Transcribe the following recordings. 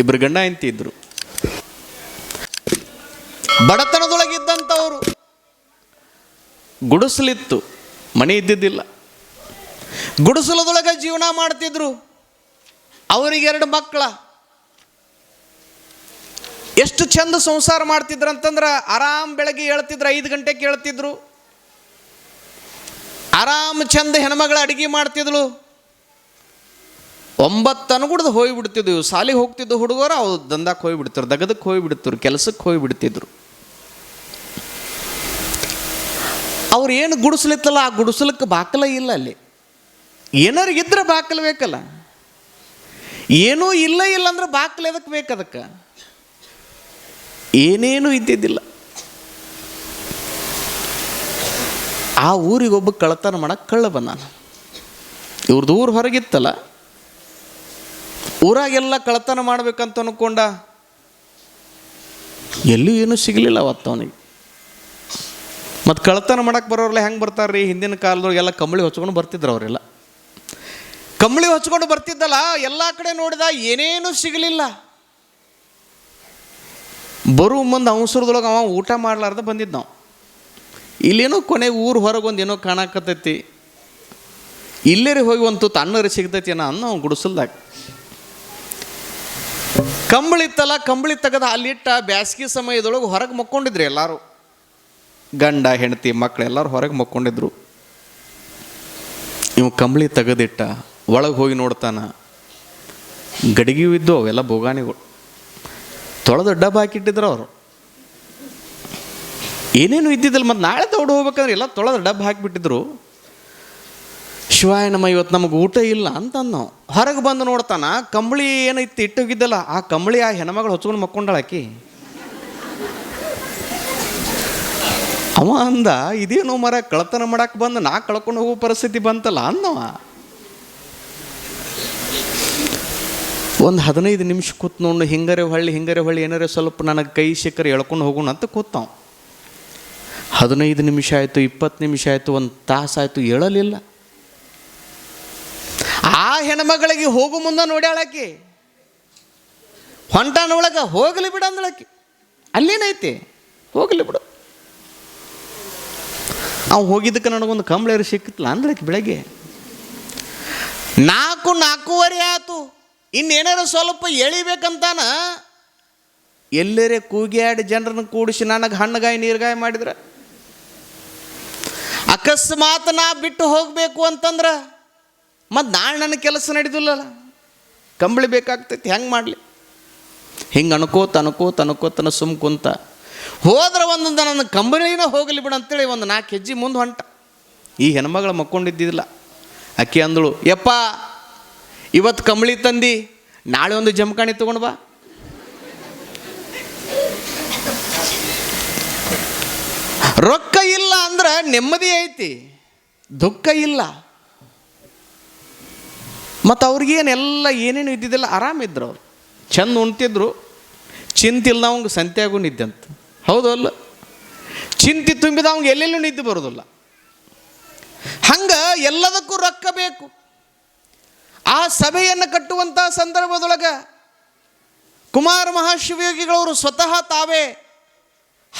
ಇಬ್ರು ಗಂಡ ಹೆಂಡತಿ ಇದ್ರು. ಬಡತನದೊಳಗಿದ್ದಂಥವ್ರು ಗುಡಿಸಲಿತ್ತು, ಮನೆ ಇದ್ದಿದ್ದಿಲ್ಲ. ಗುಡಿಸಲದೊಳಗೆ ಜೀವನ ಮಾಡ್ತಿದ್ರು. ಅವರಿಗೆ ಎರಡು ಮಕ್ಕಳ. ಎಷ್ಟು ಚಂದ ಸಂಸಾರ ಮಾಡ್ತಿದ್ರು ಅಂತಂದ್ರೆ ಆರಾಮ್ ಬೆಳಗ್ಗೆ ಹೇಳ್ತಿದ್ರು ಐದು ಗಂಟೆಗೆ ಹೇಳ್ತಿದ್ರು ಆರಾಮ್ ಚಂದ ಹೆಣ್ಮಗಳ ಅಡಿಗೆ ಮಾಡ್ತಿದ್ಳು ಒಂಬತ್ತು ಕುಡ್ದು ಹೋಗಿಬಿಡ್ತಿದ್ವು ಸಾಲಿಗೆ ಹೋಗ್ತಿದ್ದು ಹುಡುಗರು ಅವ್ರು ದಂಧಕ್ಕೆ ಹೋಗಿಬಿಡ್ತಾರೆ ದಗದಕ್ಕೆ ಹೋಗಿಬಿಡ್ತಿರು ಕೆಲಸಕ್ಕೆ ಹೋಗಿಬಿಡ್ತಿದ್ರು ಅವ್ರು ಏನು ಗುಡಿಸ್ಲಿತ್ತಲ್ಲ, ಆ ಗುಡಿಸ್ಲಿಕ್ಕೆ ಬಾಕಲ ಇಲ್ಲ ಅಲ್ಲಿ. ಏನಾರು ಇದ್ರೆ ಬಾಕಲ್ ಬೇಕಲ್ಲ. ಏನೂ ಇಲ್ಲ ಇಲ್ಲ ಅಂದ್ರೆ ಬಾಕಲು ಎದಕ್ಕೆ ಬೇಕು ಅದಕ್ಕೆ? ಏನೇನೂ ಇದ್ದಿದ್ದಿಲ್ಲ. ಆ ಊರಿಗೊಬ್ಬ ಕಳ್ಳತನ ಮಾಡಕ್ಕೆ ಕಳ್ಳ ಬಂದಾನ ಇವ್ರದ್ದು ಊರು ಹೊರಗಿತ್ತಲ್ಲ. ಊರಾಗೆಲ್ಲ ಕಳ್ಳತನ ಮಾಡ್ಬೇಕಂತ ಅನ್ಕೊಂಡ? ಎಲ್ಲೂ ಏನೂ ಸಿಗಲಿಲ್ಲ ಅವತ್ತು ಅವನಿಗೆ. ಮತ್ತು ಕಳ್ಳತನ ಮಾಡಕ್ಕೆ ಬರೋರೆಲ್ಲ ಹೆಂಗೆ ಬರ್ತಾರ್ರಿ? ಹಿಂದಿನ ಕಾಲದೊಳಗೆಲ್ಲ ಕಂಬಳಿ ಹೊಚ್ಕೊಂಡು ಬರ್ತಿದ್ರು ಅವರೆಲ್ಲ. ಕಂಬಳಿ ಹೊಚ್ಕೊಂಡು ಬರ್ತಿದ್ದಲ್ಲ, ಎಲ್ಲ ಕಡೆ ನೋಡಿದ ಏನೇನೂ ಸಿಗಲಿಲ್ಲ. ಬರುವ ಮುಂದೆ ಅವಸರದೊಳಗೆ ಅವ ಊಟ ಮಾಡ್ಲಾರ್ದ ಬಂದಿದ್ದು ನಾವು. ಇಲ್ಲೇನೋ ಕೊನೆ ಊರು ಹೊರಗೆ ಒಂದು ಏನೋ ಕಾಣಾಕತ್ತೈತಿ. ಇಲ್ಲೇರಿ ಹೋಗಿ ಒಂದು ತುತ್ತು ಅನ್ನರಿ ಸಿಗ್ತೈತಿ ಅನ್ನೋ ಅನ್ನ ಗುಡಿಸಲ್ದಾಗ. ಕಂಬಳಿ ಇತ್ತಲ್ಲ ಕಂಬಳಿ ತೆಗೆದ ಅಲ್ಲಿಟ್ಟ ಬ್ಯಾಸ್ಗೆ ಸಮಯದೊಳಗೆ ಹೊರಗೆ ಮಕ್ಕೊಂಡಿದ್ರಿ ಎಲ್ಲರೂ. ಗಂಡ, ಹೆಂಡತಿ, ಮಕ್ಳು ಎಲ್ಲರೂ ಹೊರಗೆ ಮಕ್ಕೊಂಡಿದ್ರು. ಇವು ಕಂಬಳಿ ತೆಗೆದಿಟ್ಟ ಒಳಗೆ ಹೋಗಿ ನೋಡ್ತಾನ. ಗಡಿಗೆ ಇದ್ದು ಅವೆಲ್ಲ ಬೋಗಾನಿಗಳು ತೊಳೆದು ಡಬ್ಬ ಹಾಕಿಟ್ಟಿದ್ರು ಅವರು. ಏನೇನು ಇದ್ದಿದ್ದಿಲ್ಲ, ಮತ್ತು ನಾಳೆ ತೊಡ್ ಹೋಗ್ಬೇಕಂದ್ರೆ ಎಲ್ಲ ತೊಳೆದು ಡಬ್ಬ ಹಾಕಿಬಿಟ್ಟಿದ್ರು. ಶಿವಾಯ ನಮ್ಮ ಇವತ್ತು ನಮಗೆ ಊಟ ಇಲ್ಲ ಅಂತ ನಾವು ಹೊರಗೆ ಬಂದು ನೋಡ್ತಾನ, ಕಂಬಳಿ ಏನೈತಿ ಇಟ್ಟೋಗಿದ್ದಲ್ಲ, ಆ ಕಂಬಳಿ ಆ ಹೆಣ್ಮಗಳು ಹೊಚ್ಕೊಂಡು ಮಕ್ಕೊಂಡಳಾಕಿ ಅವ ಅಂದ, ಇದೇನೋ ಮರ ಕಳತನ ಮಾಡಕ್ಕೆ ಬಂದು ನಾ ಕಳ್ಕೊಂಡು ಹೋಗೋ ಪರಿಸ್ಥಿತಿ ಬಂತಲ್ಲ ಅನ್ನವ. ಒಂದು ಹದಿನೈದು ನಿಮಿಷ ಕೂತ್ ನೋಡಿ, ಹಿಂಗರೆ ಹೊಳ್ಳಿ ಹಿಂಗರೆ ಹೊಳ್ಳಿ, ಏನಾರೆ ಸ್ವಲ್ಪ ನನಗೆ ಕೈ ಸಿಕ್ಕರೆ ಎಳ್ಕೊಂಡು ಹೋಗೋಣ ಅಂತ ಕೂತಾವ. ಹದಿನೈದು ನಿಮಿಷ ಆಯಿತು, ಇಪ್ಪತ್ತು ನಿಮಿಷ ಆಯಿತು, ಒಂದು ತಾಸು ಆಯಿತು ಹೇಳಲಿಲ್ಲ ಆ ಹೆಣ್ಮಗಳಿಗೆ ಹೋಗು ಮುಂದೆ ನೋಡ್ಯಾಳಕಿ. ಹೊಂಟಾನೊಳಗೆ ಹೋಗಲಿ ಬಿಡು ಅಂದಳಕಿ. ಅಲ್ಲೇನೈತಿ? ಹೋಗಲಿ ಬಿಡು. ಅವ್ ಹೋಗಿದ್ದಕ್ಕೆ ನನಗೊಂದು ಕಂಬಳೇರು ಸಿಕ್ಕಿತ್ಲ ಅಂದಳಕ್ಕೆ ಬೆಳಗ್ಗೆ. ನಾಲ್ಕು ನಾಲ್ಕೂವರೆ ಆತು ಇನ್ನೇನಾರ ಸ್ವಲ್ಪ ಎಳಿಬೇಕಂತಾನ? ಎಲ್ಲರೇ ಕೂಗ್ಯಾಡಿ ಜನರನ್ನ ಕೂಡಿಸಿ ನನಗೆ ಹಣ್ಣುಗಾಯಿ, ನೀರ್ಗಾಯಿ ಮಾಡಿದ್ರ? ಅಕಸ್ಮಾತ್ ನಾ ಬಿಟ್ಟು ಹೋಗಬೇಕು ಅಂತಂದ್ರೆ? ಮತ್ತು ನಾಳೆ ನನ್ನ ಕೆಲಸ ನಡೀದಿಲ್ಲಲ್ಲ? ಕಂಬಳಿ ಬೇಕಾಗ್ತೈತಿ, ಹೆಂಗೆ ಮಾಡಲಿ? ಹಿಂಗೆ ಅನ್ಕೋತ ಅನ್ಕೋತ ಅನ್ಕೋತನ ಸುಮ್ ಕುಂತ. ಹೋದ್ರೆ ಒಂದೊಂದು ನನ್ನ ಕಂಬಳಿನ ಹೋಗಲಿ ಬಿಡು ಅಂತೇಳಿ ಒಂದು ನಾಲ್ಕು ಹೆಜ್ಜೆ ಮುಂದೆ ಹೊಂಟ. ಈ ಹೆಣ್ಮಗಳು ಮಕ್ಕೊಂಡಿದ್ದಿಲ್ಲ ಅಕ್ಕಿ ಅಂದಳು, ಯಪ್ಪ ಇವತ್ತು ಕಂಬಳಿ ತಂದಿ, ನಾಳೆ ಒಂದು ಜಮಖಾಣಿ ತಗೊಂಡು ಬಾ. ರೊಕ್ಕ ಇಲ್ಲ ಅಂದ್ರೆ ನೆಮ್ಮದಿ ಐತಿ, ದುಃಖ ಇಲ್ಲ. ಮತ್ತು ಅವ್ರಿಗೇನೆಲ್ಲ ಏನೇನು ಇದ್ದಿದ್ದಿಲ್ಲ ಆರಾಮಿದ್ರು ಅವ್ರು. ಚೆಂದ ಉಣ್ತಿದ್ರು. ಚಿಂತಿಲ್ಲ ಅವಂಗೆ ಸಂತ್ಯಾಗೂ ನಿದ್ದೆ ಅಂತ. ಹೌದು ಅಲ್ಲ? ಚಿಂತಿ ತುಂಬಿದ ಅವಂಗೆ ಎಲ್ಲೆಲ್ಲೂ ನಿದ್ದೆ ಬರೋದಿಲ್ಲ. ಹಂಗೆ ಎಲ್ಲದಕ್ಕೂ ರೊಕ್ಕ ಬೇಕು. ಆ ಸಭೆಯನ್ನು ಕಟ್ಟುವಂಥ ಸಂದರ್ಭದೊಳಗೆ ಕುಮಾರ ಮಹಾಶಿವಯೋಗಿಗಳವರು ಸ್ವತಃ ತಾವೇ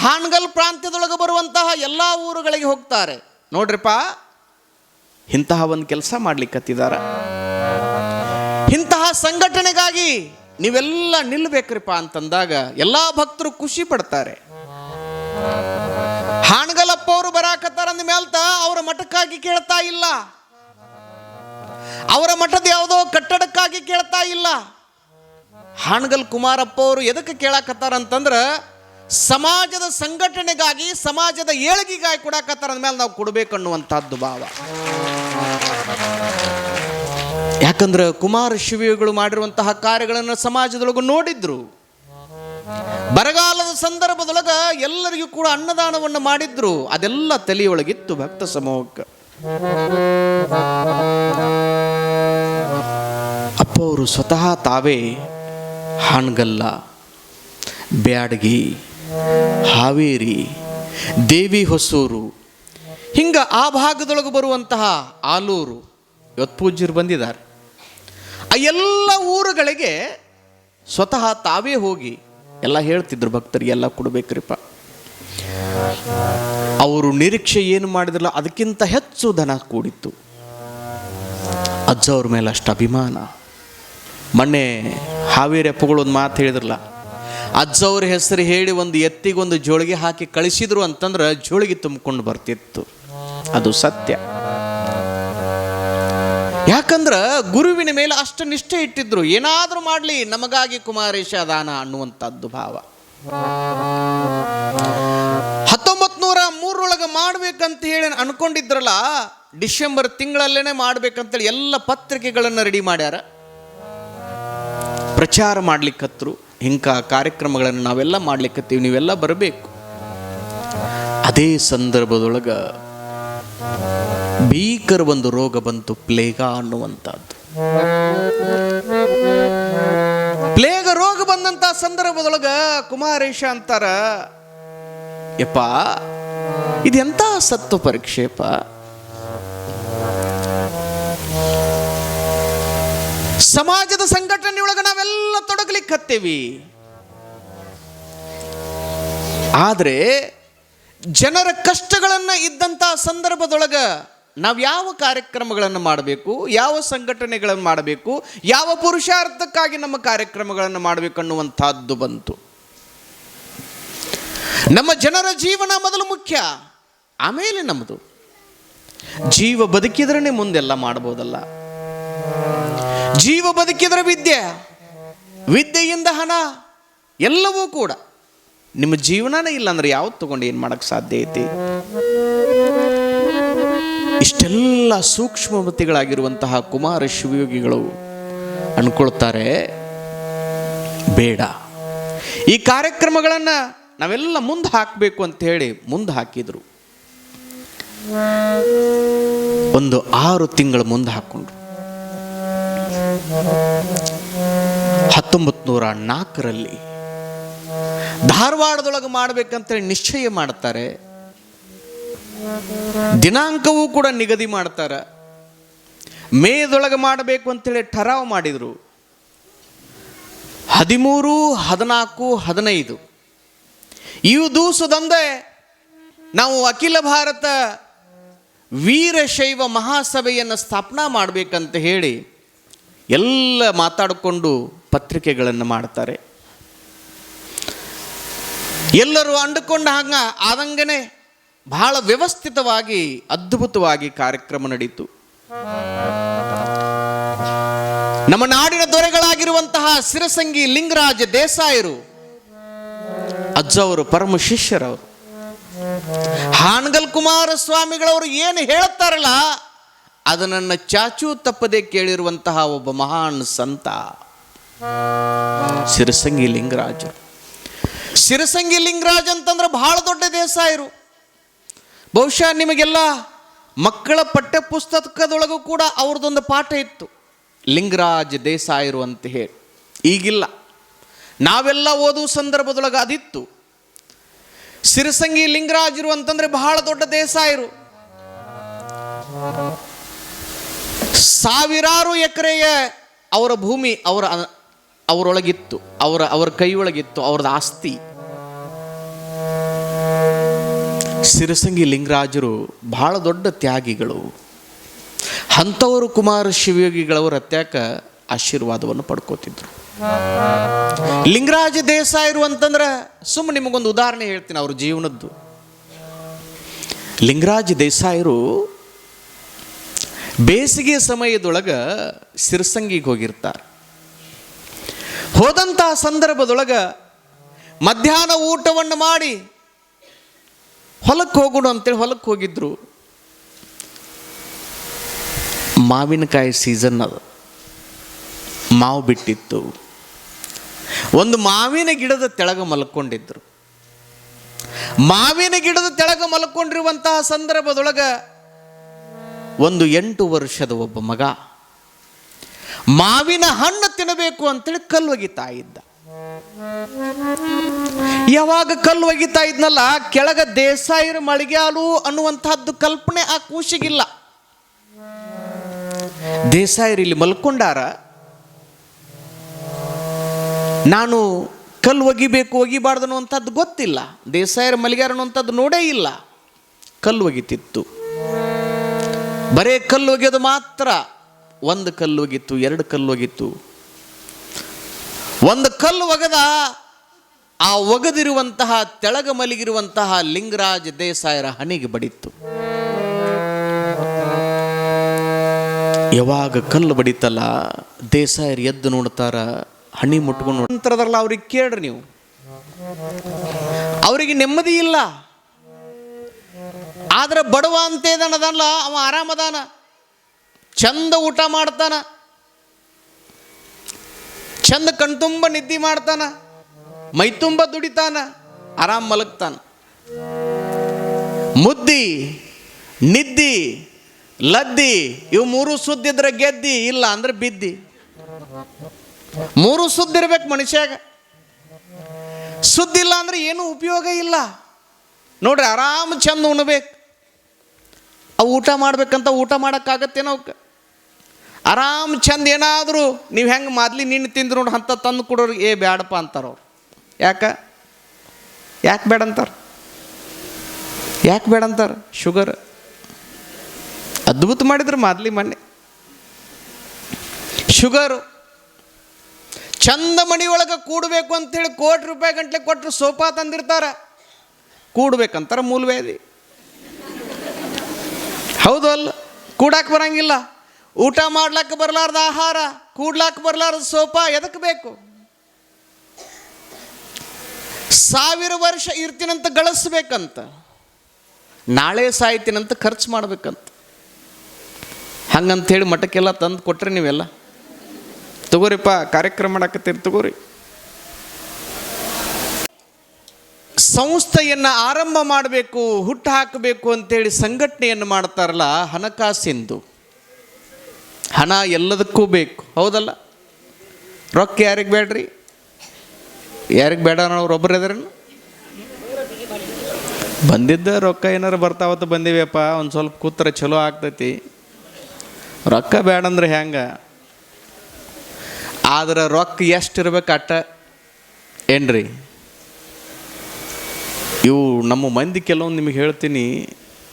ಹಾನ್ಗಲ್ ಪ್ರಾಂತ್ಯದೊಳಗೆ ಬರುವಂತಹ ಎಲ್ಲ ಊರುಗಳಿಗೆ ಹೋಗ್ತಾರೆ. ನೋಡ್ರಿಪ್ಪ ಇಂತಹ ಒಂದು ಕೆಲಸ ಮಾಡ್ಲಿಕ್ಕತ್ತಿದಾರ ಇಂತಹ ಸಂಘಟನೆಗಾಗಿ ನೀವೆಲ್ಲ ನಿಲ್ಲಬೇಕ್ರಿಪ್ಪ ಅಂತಂದಾಗ ಎಲ್ಲ ಭಕ್ತರು ಖುಷಿ ಪಡ್ತಾರೆ. ಹಾಣಗಲಪ್ಪ ಅವರು ಬರಾಕತ್ತಾರ ಅಂದ ಮೇಲ್ತ ಅವರ ಮಠಕ್ಕಾಗಿ ಕೇಳ್ತಾ ಇಲ್ಲ. ಅವರ ಮಠದ ಯಾವುದೋ ಕಟ್ಟಡಕ್ಕಾಗಿ ಕೇಳ್ತಾ ಇಲ್ಲ. ಹಾಣಗಲ್ ಕುಮಾರಪ್ಪ ಅವರು ಎದಕ್ಕೆ ಕೇಳಾಕತ್ತಾರ ಅಂತಂದ್ರೆ ಸಮಾಜದ ಸಂಘಟನೆಗಾಗಿ, ಸಮಾಜದ ಏಳಿಗೆಗಾಗಿ ಕೊಡಾಕತ್ತಾರ ಅಂದ್ಮೇಲೆ ನಾವು ಕೊಡ್ಬೇಕನ್ನುವಂಥದ್ದು ಭಾವ. ಯಾಕಂದ್ರೆ ಕುಮಾರ ಶಿವಿಗಳು ಮಾಡಿರುವಂತಹ ಕಾರ್ಯಗಳನ್ನು ಸಮಾಜದೊಳಗು ನೋಡಿದ್ರು. ಬರಗಾಲದ ಸಂದರ್ಭದೊಳಗ ಎಲ್ಲರಿಗೂ ಕೂಡ ಅನ್ನದಾನವನ್ನು ಮಾಡಿದ್ರು. ಅದೆಲ್ಲ ತಲೆಯೊಳಗಿತ್ತು ಭಕ್ತ ಸಮೂಹಕ್ಕೆ. ಅಪ್ಪ ಅವರು ಸ್ವತಃ ತಾವೇ ಹಾಣ್ಗಲ್ಲ, ಬ್ಯಾಡಗಿ, ಹಾವೇರಿ, ದೇವಿ ಹೊಸೂರು, ಹಿಂಗ ಆ ಭಾಗದೊಳಗೆ ಬರುವಂತಹ ಆಲೂರು. ಇವತ್ತು ಪೂಜ್ಯರು ಬಂದಿದ್ದಾರೆ. ಆ ಎಲ್ಲ ಊರುಗಳಿಗೆ ಸ್ವತಃ ತಾವೇ ಹೋಗಿ ಎಲ್ಲ ಹೇಳ್ತಿದ್ರು ಭಕ್ತರಿಗೆ, ಎಲ್ಲ ಕೊಡ್ಬೇಕ್ರಿಪ್ಪ. ಅವರು ನಿರೀಕ್ಷೆ ಏನು ಮಾಡಿದ್ರಲ್ಲ, ಅದಕ್ಕಿಂತ ಹೆಚ್ಚು ಧನ ಕೂಡಿತ್ತು. ಅಜ್ಜ ಅವ್ರ ಮೇಲೆ ಅಷ್ಟು ಅಭಿಮಾನ. ಮೊನ್ನೆ ಹಾವೇರಿ ಅಪ್ಪುಗಳು ಒಂದು ಮಾತು ಹೇಳಿದ್ರಲ್ಲ, ಅಜ್ಜ ಅವ್ರ ಹೆಸರು ಹೇಳಿ ಒಂದು ಎತ್ತಿಗೊಂದು ಜೋಳಿಗೆ ಹಾಕಿ ಕಳಿಸಿದ್ರು ಅಂತಂದ್ರೆ ಜೋಳಿಗೆ ತುಂಬಿಕೊಂಡು ಬರ್ತಿತ್ತು. ಅದು ಸತ್ಯ. ಯಾಕಂದ್ರ ಗುರುವಿನ ಮೇಲೆ ಅಷ್ಟು ನಿಷ್ಠೆ ಇಟ್ಟಿದ್ರು. ಏನಾದರೂ ಮಾಡಲಿ, ನಮಗಾಗಿ ಕುಮಾರೇಶ ದಾನ ಅನ್ನುವಂಥದ್ದು ಭಾವ. ಹತ್ತೊಂಬತ್ತು ನೂರ ಮೂರರೊಳಗೆ ಮಾಡ್ಬೇಕಂತ ಹೇಳಿ ಅನ್ಕೊಂಡಿದ್ರಲ್ಲ, ಡಿಸೆಂಬರ್ ತಿಂಗಳಲ್ಲೇನೆ ಮಾಡ್ಬೇಕಂತೇಳಿ ಎಲ್ಲ ಪತ್ರಿಕೆಗಳನ್ನು ರೆಡಿ ಮಾಡ್ಯಾರ. ಪ್ರಚಾರ ಮಾಡ್ಲಿಕ್ಕತ್ರು ಇಂಥ ಕಾರ್ಯಕ್ರಮಗಳನ್ನು ನಾವೆಲ್ಲ ಮಾಡ್ಲಿಕ್ಕತ್ತೀವಿ, ನೀವೆಲ್ಲ ಬರಬೇಕು. ಅದೇ ಸಂದರ್ಭದೊಳಗ ಭೀಕರ ಒಂದು ರೋಗ ಬಂತು, ಪ್ಲೇಗ ಅನ್ನುವಂಥದ್ದು. ಪ್ಲೇಗ ರೋಗ ಬಂದಂತ ಸಂದರ್ಭದೊಳಗ ಕುಮಾರೇಶ ಅಂತಾರ, ಯಪ್ಪ, ಇದೆಂತ ಸತ್ವ ಪರೀಕ್ಷೆಪ ಸಮಾಜದ ಸಂಘಟನೆಯೊಳಗ ನಾವೆಲ್ಲ ತೊಡಗಲಿಕ್ಕತ್ತೇವಿ ಆದರೆ, ಜನರ ಕಷ್ಟಗಳನ್ನು ಇದ್ದಂಥ ಸಂದರ್ಭದೊಳಗ ನಾವು ಯಾವ ಕಾರ್ಯಕ್ರಮಗಳನ್ನು ಮಾಡಬೇಕು, ಯಾವ ಸಂಘಟನೆಗಳನ್ನು ಮಾಡಬೇಕು, ಯಾವ ಪುರುಷಾರ್ಥಕ್ಕಾಗಿ ನಮ್ಮ ಕಾರ್ಯಕ್ರಮಗಳನ್ನು ಮಾಡಬೇಕು ಅನ್ನುವಂಥದ್ದು ಬಂತು. ನಮ್ಮ ಜನರ ಜೀವನ ಮೊದಲು ಮುಖ್ಯ, ಆಮೇಲೆ ನಮ್ಮದು ಜೀವ ಬದುಕಿದ್ರೇ ಮುಂದೆಲ್ಲ ಮಾಡ್ಬೋದಲ್ಲ. ಜೀವ ಬದುಕಿದ್ರೆ ವಿದ್ಯೆ, ವಿದ್ಯೆಯಿಂದ ಹಣ, ಎಲ್ಲವೂ ಕೂಡ. ನಿಮ್ಮ ಜೀವನನೇ ಇಲ್ಲ ಅಂದ್ರೆ ಯಾವ್ದು ತಗೊಂಡು ಏನು ಮಾಡಕ್ಕೆ ಸಾಧ್ಯ ಐತಿ? ಇಷ್ಟೆಲ್ಲ ಸೂಕ್ಷ್ಮಮತಿಗಳಾಗಿರುವಂತಹ ಕುಮಾರ ಶಿವಯೋಗಿಗಳು ಅಂದ್ಕೊಳ್ತಾರೆ ಬೇಡ. ಈ ಕಾರ್ಯಕ್ರಮಗಳನ್ನು ನಾವೆಲ್ಲ ಮುಂದೆ ಹಾಕಬೇಕು ಅಂತ ಹೇಳಿ ಮುಂದೆ ಹಾಕಿದರು. ಒಂದು ಆರು ತಿಂಗಳ ಮುಂದೆ ಹಾಕೊಂಡ್ರು. ಹತ್ತೊಂಬತ್ತು ನೂರ ನಾಲ್ಕರಲ್ಲಿ ಧಾರವಾಡದೊಳಗೆ ಮಾಡ್ಬೇಕಂತೇಳಿ ನಿಶ್ಚಯ ಮಾಡ್ತಾರೆ. ದಿನಾಂಕವೂ ಕೂಡ ನಿಗದಿ ಮಾಡ್ತಾರೆ. ಮೇದೊಳಗೆ ಮಾಡಬೇಕು ಅಂತೇಳಿ ಠರಾವ್ ಮಾಡಿದರು. ಹದಿಮೂರು, ಹದಿನಾಲ್ಕು, ಹದಿನೈದು. ಇವು ದಿವಸದಂದೇ ನಾವು ಅಖಿಲ ಭಾರತ ವೀರಶೈವ ಮಹಾಸಭೆಯನ್ನು ಸ್ಥಾಪನಾ ಮಾಡಬೇಕಂತ ಹೇಳಿ ಎಲ್ಲ ಮಾತಾಡಿಕೊಂಡು ಪತ್ರಿಕೆಗಳನ್ನು ಮಾಡ್ತಾರೆ. ಎಲ್ಲರೂ ಅಂದುಕೊಂಡ ಹಂಗ ಆದಂಗನೆ ಬಹಳ ವ್ಯವಸ್ಥಿತವಾಗಿ, ಅದ್ಭುತವಾಗಿ ಕಾರ್ಯಕ್ರಮ ನಡೀತು. ನಮ್ಮ ನಾಡಿನ ದೊರೆಗಳಾಗಿರುವಂತಹ ಸಿರಸಂಗಿ ಲಿಂಗರಾಜ ದೇಸಾಯರು ಅಜ್ಜವರು ಪರಮ ಶಿಷ್ಯರವರು ಹಾನಗಲ್ ಕುಮಾರ ಸ್ವಾಮಿಗಳವರು ಏನು ಹೇಳ್ತಾರಲ್ಲ ಅದನ್ನ ಚಾಚೂ ತಪ್ಪದೆ ಕೇಳಿರುವಂತಹ ಒಬ್ಬ ಮಹಾನ್ ಸಂತ. ಸಿರಸಂಗಿ ಲಿಂಗರಾಜ ಸಿರಸಂಗಿ ಲಿಂಗರಾಜ ಅಂತಂದ್ರೆ ಬಹಳ ದೊಡ್ಡ ದೇಸಾಯರು. ಬಹುಶಃ ನಿಮಗೆಲ್ಲ ಮಕ್ಕಳ ಪಠ್ಯಪುಸ್ತಕದೊಳಗೂ ಕೂಡ ಅವ್ರದ್ದೊಂದು ಪಾಠ ಇತ್ತು. ಲಿಂಗರಾಜ್ ದೇಸಾಯರು ಅಂತ ಹೇಳಿ. ಈಗಿಲ್ಲ. ನಾವೆಲ್ಲ ಓದುವ ಸಂದರ್ಭದೊಳಗೆ ಅದಿತ್ತು. ಸಿರಸಂಗಿ ಲಿಂಗರಾಜರು ಅಂತಂದ್ರೆ ಬಹಳ ದೊಡ್ಡ ದೇಸಾಯರು ಸಾವಿರಾರು ಎಕರೆಯ ಅವರ ಭೂಮಿ ಅವರ ಅವರೊಳಗಿತ್ತು. ಅವರ ಅವರ ಕೈಯೊಳಗಿತ್ತು ಅವ್ರದ್ದು ಆಸ್ತಿ. ಸಿರಸಂಗಿ ಲಿಂಗರಾಜರು ಬಹಳ ದೊಡ್ಡ ತ್ಯಾಗಿಗಳು. ಅಂಥವರು ಕುಮಾರ ಶಿವಯೋಗಿಗಳವರ ಅತ್ಯಾಕ ಆಶೀರ್ವಾದವನ್ನು ಪಡ್ಕೋತಿದ್ರು. ಲಿಂಗರಾಜ ದೇಸಾಯರು ಅಂತಂದ್ರೆ ಸುಮ್ಮನೆ ನಿಮಗೊಂದು ಉದಾಹರಣೆ ಹೇಳ್ತೀನಿ ಅವ್ರ ಜೀವನದ್ದು. ಲಿಂಗರಾಜ ದೇಸಾಯರು ಬೇಸಿಗೆ ಸಮಯದೊಳಗೆ ಸಿರಸಂಗಿಗೆ ಹೋಗಿರ್ತಾರೆ. ಹೋದಂಥ ಸಂದರ್ಭದೊಳಗೆ ಮಧ್ಯಾಹ್ನ ಊಟವನ್ನು ಮಾಡಿ ಹೊಲಕ್ಕೆ ಹೋಗೋಣ ಅಂತೇಳಿ ಹೊಲಕ್ಕೆ ಹೋಗಿದ್ರು. ಮಾವಿನಕಾಯಿ ಸೀಸನ್ ಅದು. ಮಾವು ಬಿಟ್ಟಿತ್ತು. ಒಂದು ಮಾವಿನ ಗಿಡದ ತೆಳಗ ಮಲ್ಕೊಂಡಿದ್ರು. ಮಾವಿನ ಗಿಡದ ತೆಳಗ ಮಲ್ಕೊಂಡಿರುವಂತಹ ಸಂದರ್ಭದೊಳಗ ಒಂದು ಎಂಟು ವರ್ಷದ ಒಬ್ಬ ಮಗ ಮಾವಿನ ಹಣ್ಣು ತಿನ್ನಬೇಕು ಅಂತೇಳಿ ಕಲ್ಲು ಒಗಿತಾ ಇದ್ದ ಯಾವಾಗ ಕಲ್ಲು ಒಗಿತಾ ಇದ್ನಲ್ಲ, ಕೆಳಗ ದೇಸಾಯಿರ ಮಳಿಗ್ಯಾಲು ಅನ್ನುವಂತಹದ್ದು ಕಲ್ಪನೆ ಆ ಕೂಸಿಗಿಲ್ಲ ದೇಸಾಯರು ಇಲ್ಲಿ ಮಲ್ಕೊಂಡಾರ, ನಾನು ಕಲ್ಲು ಒಗಿಬೇಕು, ಒಗಿಬಾರ್ದು ಅನ್ನುವಂಥದ್ದು ಗೊತ್ತಿಲ್ಲ. ದೇಸಾಯರ ಮಲಿಗಾರ ಅನ್ನುವಂಥದ್ದು ನೋಡೇ ಇಲ್ಲ. ಕಲ್ಲು ಒಗಿತಿತ್ತು. ಬರೇ ಕಲ್ಲು ಒಗೆಯೋದು ಮಾತ್ರ. ಒಂದು ಕಲ್ಲು ಒಗಿತ್ತು ಎರಡು ಕಲ್ಲು ಒಗಿತ್ತು ಒಂದು ಕಲ್ಲು ಒಗದ, ಆ ಒಗದಿರುವಂತಹ ತೆಳಗ ಮಲಗಿರುವಂತಹ ಲಿಂಗರಾಜ ದೇಸಾಯರ ಹಣಿಗೆ ಬಡಿತ್ತು. ಯಾವಾಗ ಕಲ್ಲು ಬಡಿತಲ್ಲ, ದೇಸಾಯರು ಎದ್ದು ನೋಡ್ತಾರ, ಹಣಿ ಮುಟ್ಕೊಂಡು ನಂತರದಲ್ಲ ಅವ್ರಿಗೆ ಕೇಳ್ರಿ ನೀವು. ಅವರಿಗೆ ನೆಮ್ಮದಿ ಇಲ್ಲ. ಆದ್ರೆ ಬಡವ ಅಂತೇದನದಲ್ಲ ಅವ ಆರಾಮದಾನ. ಚಂದ ಊಟ ಮಾಡ್ತಾನ. ಚಂದ ಕಣ್ತುಂಬ ನಿದ್ದೆ ಮಾಡ್ತಾನ ಮೈತುಂಬ ದುಡಿತಾನ, ಆರಾಮ್ ಮಲಗ್ತಾನ. ಮುದ್ದಿ, ನಿದ್ದಿ, ಲದ್ದಿ, ಇವು ಮೂರು ಸುದ್ದಿದ್ರೆ ಗೆದ್ದಿ, ಇಲ್ಲ ಅಂದ್ರೆ ಬಿದ್ದಿ. ಮೂರು ಸುದ್ದಿರ್ಬೇಕು ಮನುಷ್ಯಾಗ. ಸುದ್ದಿಲ್ಲ ಅಂದ್ರೆ ಏನು ಉಪಯೋಗ ಇಲ್ಲ. ನೋಡ್ರಿ ಆರಾಮ್ ಚಂದ ಉಣ್ಬೇಕು. ಅವು ಊಟ ಮಾಡ್ಬೇಕಂತ ಊಟ ಮಾಡೋಕ್ಕಾಗತ್ತೇನೋ ಅವಕ್ಕೆ ಆರಾಮ್ ಚಂದ ಏನಾದರೂ, ನೀವು ಹೆಂಗೆ ಮೊದ್ಲಿ ನಿನ್ನ ತಿಂದ್ರು ನೋಡಿ ಅಂತ ತಂದು ಕೊಡೋರು ಏ, ಬ್ಯಾಡಪ್ಪ ಅಂತಾರೆ ಅವ್ರು. ಯಾಕ? ಯಾಕೆ ಬೇಡ ಅಂತಾರೆ? ಯಾಕೆ ಬೇಡ ಅಂತಾರೆ? ಶುಗರ್. ಅದ್ಭುತ ಮಾಡಿದ್ರು ಮೊದ್ಲಿ ಮೊನ್ನೆ ಶುಗರು. ಚಂದ ಮಣಿಯೊಳಗೆ ಕೂಡಬೇಕು ಅಂತೇಳಿ ಕೋಟಿ ರೂಪಾಯಿ ಗಂಟ್ಲೆ ಕೊಟ್ಟರು ಸೋಫಾ ತಂದಿರ್ತಾರೆ. ಕೂಡ್ಬೇಕಂತಾರ ಮೂಲವೇದಿ ಹೌದು ಅಲ್ಲ? ಕೂಡಕ್ಕೆ ಬರಂಗಿಲ್ಲ. ಊಟ ಮಾಡ್ಲಕ್ಕ ಬರಲಾರ್ದ ಆಹಾರ ಕೂಡ್ಲಕ್ಕೆ ಬರಲಾರ್ದ ಸೋಫಾ ಎದಕ್ಕೆ ಬೇಕು? ಸಾವಿರ ವರ್ಷ ಇರ್ತೀನಂತ ಗಳಿಸ್ಬೇಕಂತ, ನಾಳೆ ಸಾಯ್ತೀನಂತ ಖರ್ಚು ಮಾಡ್ಬೇಕಂತ. ಹಂಗಂತೇಳಿ ಮಠಕ್ಕೆಲ್ಲ ತಂದು ಕೊಟ್ರಿ ನೀವೆಲ್ಲ. ತಗೋರಿಪ್ಪ, ಕಾರ್ಯಕ್ರಮ ಮಾಡಕತ್ತೀರಿ ತಗೋರಿ. ಸಂಸ್ಥೆಯನ್ನು ಆರಂಭ ಮಾಡಬೇಕು, ಹುಟ್ಟು ಹಾಕಬೇಕು ಅಂತೇಳಿ ಸಂಘಟನೆಯನ್ನು ಮಾಡ್ತಾರಲ್ಲ ಹಣಕಾಸಿಂದು. ಹಣ ಎಲ್ಲದಕ್ಕೂ ಬೇಕು. ಹೌದಲ್ಲ? ರೊಕ್ಕ ಯಾರಿಗೆ ಬೇಡ್ರಿ? ಯಾರಿಗೆ ಬೇಡ ಅವ್ರು ಒಬ್ಬರು ಇದ್ರೇನು? ಬಂದಿದ್ದ ರೊಕ್ಕ ಏನಾರು ಬರ್ತಾವತ್ತು ಬಂದಿವ್ಯಪ್ಪ, ಒಂದು ಸ್ವಲ್ಪ ಕೂತ್ರೆ ಚಲೋ ಆಗ್ತೈತಿ. ರೊಕ್ಕ ಬೇಡಂದ್ರೆ ಹೆಂಗ? ಆದ್ರೆ ರೊಕ್ಕ ಎಷ್ಟು ಇರ್ಬೇಕು ಅಟ್ಟ? ಏನ್ರಿ? ಇವು ನಮ್ಮ ಮಂದಿ ಕೆಲವೊಂದು ನಿಮಗೆ ಹೇಳ್ತೀನಿ,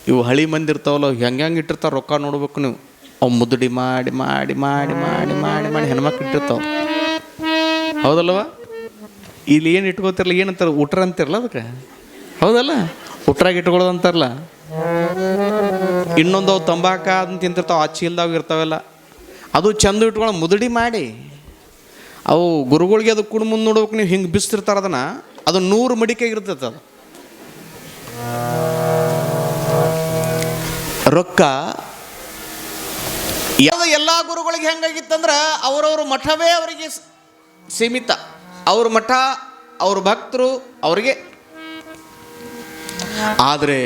ಇವು ಹಳಿ ಮಂದಿ ಇರ್ತಾವಲ್ಲ ಹೆಂಗೆ ಹೆಂಗೆ ಇಟ್ಟಿರ್ತಾರೆ ರೊಕ್ಕ ನೋಡ್ಬೇಕು ನೀವು. ಅವು ಮುದುಡಿ ಮಾಡಿ ಮಾಡಿ ಮಾಡಿ ಮಾಡಿ ಮಾಡಿ ಮಾಡಿ ಹೆಣ್ಮಕ್ಳು ಇಟ್ಟಿರ್ತಾವೆ. ಹೌದಲ್ವ? ಇಲ್ಲಿ ಏನು ಇಟ್ಕೋತಿರಲ್ಲ ಏನಂತಾರೆ? ಉಟ್ರ ಅಂತಿರಲ್ಲ ಅದಕ್ಕೆ? ಹೌದಲ್ಲ? ಉಟ್ರಾಗ ಇಟ್ಕೊಳ್ಳೋದು ಅಂತಾರಲ್ಲ? ಇನ್ನೊಂದು ಅವು ತಂಬಾಕ ಅದನ್ನ ತಿಂತಿರ್ತಾವೆ ಆ ಚೀಲ್ದಾಗ ಇರ್ತಾವೆಲ್ಲ. ಅದು ಚಂದ ಇಟ್ಕೊಳ ಮುದುಡಿ ಮಾಡಿ. ಅವು ಗುರುಗಳಿಗೆ ಅದು ಕುಡ್ ಮುಂದೆ ನೋಡ್ಬೇಕು, ನೀವು ಹಿಂಗೆ ಬಿಸ್ತಿರ್ತಾರ ಅದನ್ನ, ಅದು ನೂರು ಮಡಿಕೆ ಇರ್ತೈತೆ ಅದು. ರೊಕ್ಕ ಯಾವ ಎಲ್ಲ ಗುರುಗಳಿಗೆ ಹೆಂಗಾಗಿತ್ತಂದ್ರೆ ಅವರವ್ರ ಮಠವೇ ಅವರಿಗೆ ಸೀಮಿತ. ಅವ್ರ ಮಠ, ಅವ್ರ ಭಕ್ತರು ಅವರಿಗೆ. ಆದರೆ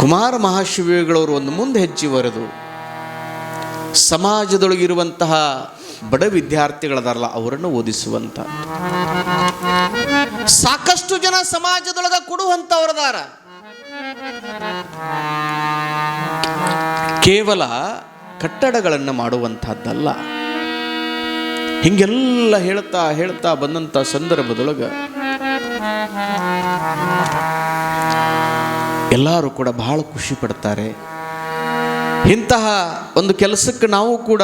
ಕುಮಾರ ಮಹಾಶಿವಗಳವರು ಒಂದು ಮುಂದೆ ಹೆಜ್ಜೆ ಬರೆದು ಸಮಾಜದೊಳಗಿರುವಂತಹ ಬಡ ವಿದ್ಯಾರ್ಥಿಗಳದಾರಲ್ಲ ಅವರನ್ನು ಓದಿಸುವಂತ. ಸಾಕಷ್ಟು ಜನ ಸಮಾಜದೊಳಗ ಕೊಡುವಂಥವ್ರದಾರ ಕೇವಲ ಕಟ್ಟಡಗಳನ್ನು ಮಾಡುವಂಥದ್ದಲ್ಲ. ಹಿಂಗೆಲ್ಲ ಹೇಳ್ತಾ ಹೇಳ್ತಾ ಬಂದಂಥ ಸಂದರ್ಭದೊಳಗೆ ಎಲ್ಲರೂ ಕೂಡ ಬಹಳ ಖುಷಿ ಪಡ್ತಾರೆ. ಇಂತಹ ಒಂದು ಕೆಲಸಕ್ಕೆ ನಾವು ಕೂಡ